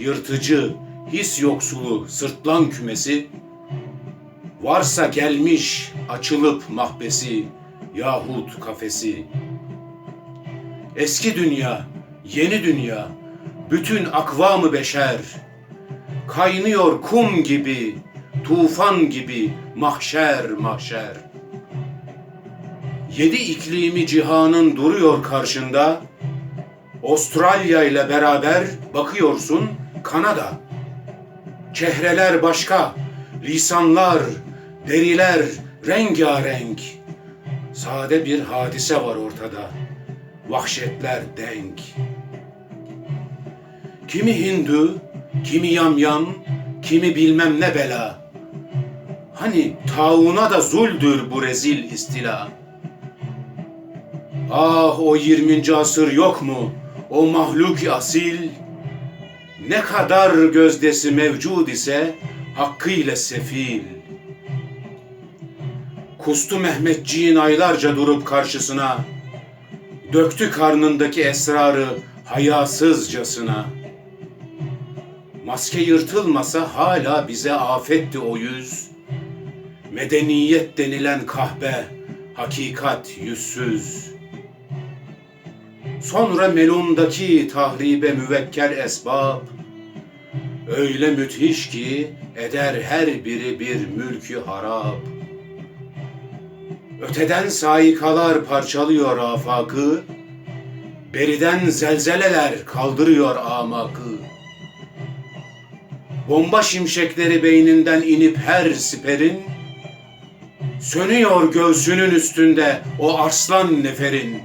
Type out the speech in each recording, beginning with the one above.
yırtıcı, his yoksulu sırtlan kümesi, Varsa gelmiş açılıp mahbesi yahut kafesi. Eski dünya, yeni dünya, bütün akvamı beşer, Kaynıyor kum gibi, tufan gibi mahşer mahşer. Yedi iklimi cihanın duruyor karşında, Avustralya ile beraber bakıyorsun Kanada. Çehreler başka, lisanlar, deriler rengarenk. Sade bir hadise var ortada. Vahşetler denk. Kimi Hindu, kimi yamyam, kimi bilmem ne bela. Hani tauna da zuldür bu rezil istila. Ah o 20. asır yok mu? O mahluk asil ne kadar gözdesi mevcud ise hakkıyla sefil. Kustu Mehmetçiğin aylarca durup karşısına, döktü karnındaki esrarı hayasızcasına. Maske yırtılmasa hala bize afetti o yüz. Medeniyet denilen kahpe, hakikat yüzsüz. Sonra melundaki tahribe müvekkel esbab, öyle müthiş ki eder her biri bir mülkü harap. Öteden saikalar parçalıyor afakı, beriden zelzeleler kaldırıyor amakı. Bomba şimşekleri beyninden inip her siperin, sönüyor göğsünün üstünde o arslan neferin.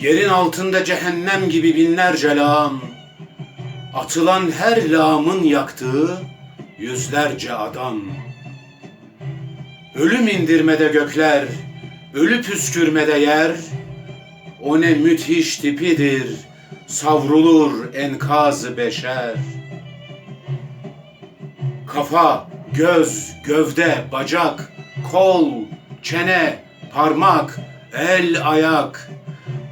Yerin altında cehennem gibi binlerce lağım, atılan her lağımın yaktığı yüzlerce adam. Ölüm indirmede gökler, ölü püskürmede yer, o ne müthiş tipidir, savrulur enkazı beşer. Kafa, göz, gövde, bacak, kol, çene, parmak, el, ayak,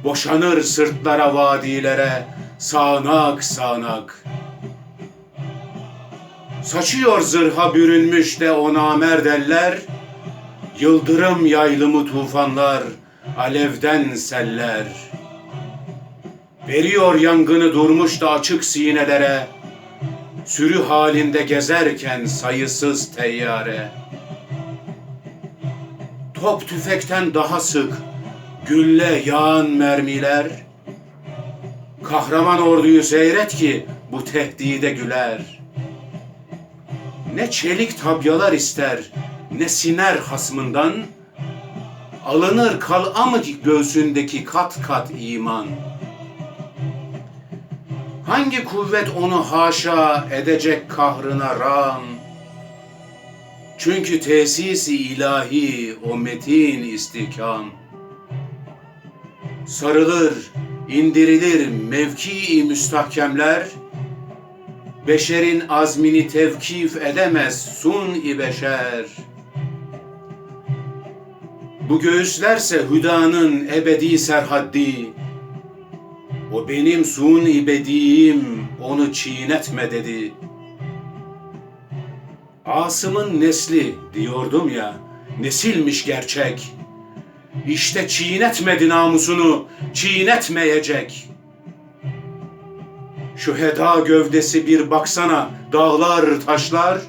boşanır sırtlara, vadilere, sağanak sağanak. Saçıyor zırha bürünmüş de o namerd eller, Yıldırım yaylımı tufanlar, alevden seller. Veriyor yangını durmuş da açık sinelere, Sürü halinde gezerken sayısız teyyare. Top tüfekten daha sık, gülle yağan mermiler, Kahraman orduyu seyret ki bu tehdide güler. Ne çelik tabyalar ister, ne siner hasmından, Alınır kal'a mı göğsündeki kat kat iman? Hangi kuvvet onu haşa edecek kahrına ram? Çünkü tesisi ilahi o metin istikam. Sarılır, indirilir mevki müstahkemler, Beşerin azmini tevkif edemez sun-i beşer. Bu göğüslerse hüdanın ebedi serhaddi, O benim sun-i bediyim onu çiğnetme dedi. Asım'ın nesli diyordum ya, nesilmiş gerçek. İşte çiğnetmedi namusunu, çiğnetmeyecek. Şu heda gövdesi bir baksana, dağlar taşlar.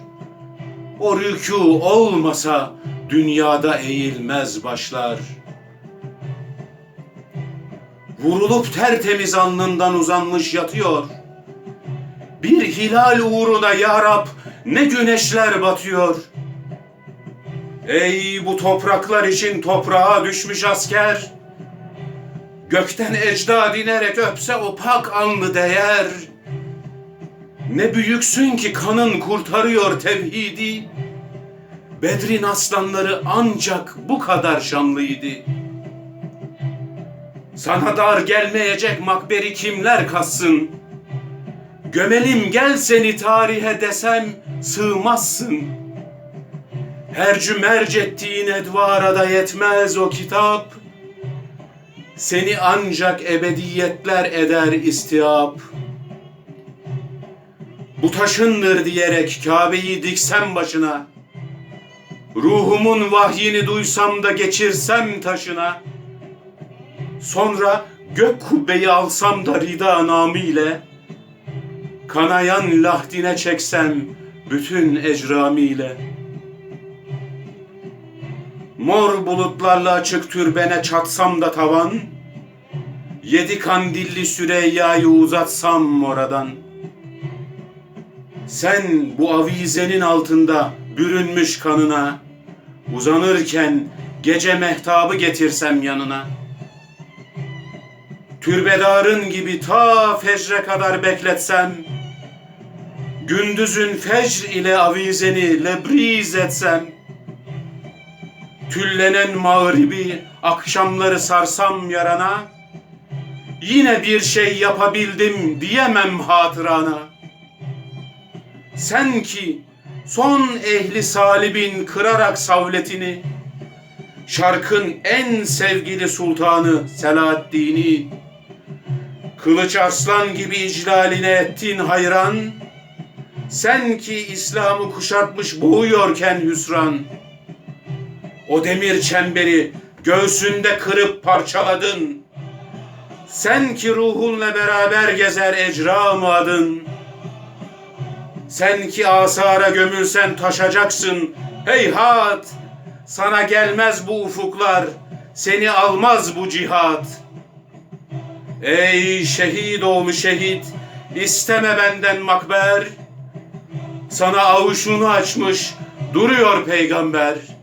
O rükû olmasa dünyada eğilmez başlar. Vurulup tertemiz alnından uzanmış yatıyor. Bir hilal uğruna ya Rab ne güneşler batıyor. Ey bu topraklar için toprağa düşmüş asker. Gökten ecda dinerek öpse o pak alnı değer. Ne büyüksün ki kanın kurtarıyor tevhidi. Bedrin aslanları ancak bu kadar şanlıydı. Sana dar gelmeyecek makberi kimler kassın? Gömelim gel seni tarihe desem sığmazsın. Hercü merc ettiğin edvara da yetmez o kitap. Seni ancak ebediyetler eder istihap. Bu taşındır diyerek Kabe'yi diksem başına. Ruhumun vahyini duysam da geçirsem taşına. Sonra gök kubbeyi alsam da rida namıyla. Kanayan lahdine çeksem bütün ecramiyle. Mor bulutlarla açık türbene çatsam da tavan. Yedi kandilli Süreyya'yı uzatsam oradan. Sen bu avizenin altında bürünmüş kanına, uzanırken gece mehtabı getirsem yanına. Türbedarın gibi ta fecre kadar bekletsem, gündüzün fecr ile avizeni lebriz etsem, tüllenen mağribi akşamları sarsam yarana, yine bir şey yapabildim diyemem hatırana. Sen ki son ehli salibin kırarak savletini, şarkın en sevgili sultanı Selahaddin'i, kılıç arslan gibi iclaline ettin hayran, sen ki İslam'ı kuşatmış boğuyorken hüsran, o demir çemberi göğsünde kırıp parçaladın. Sen ki ruhunla beraber gezer ecra adın. Sen ki asara gömülsen taşacaksın. Heyhat! Sana gelmez bu ufuklar, seni almaz bu cihat. Ey şehit oğlu şehit, isteme benden makber. Sana avuçunu açmış duruyor peygamber.''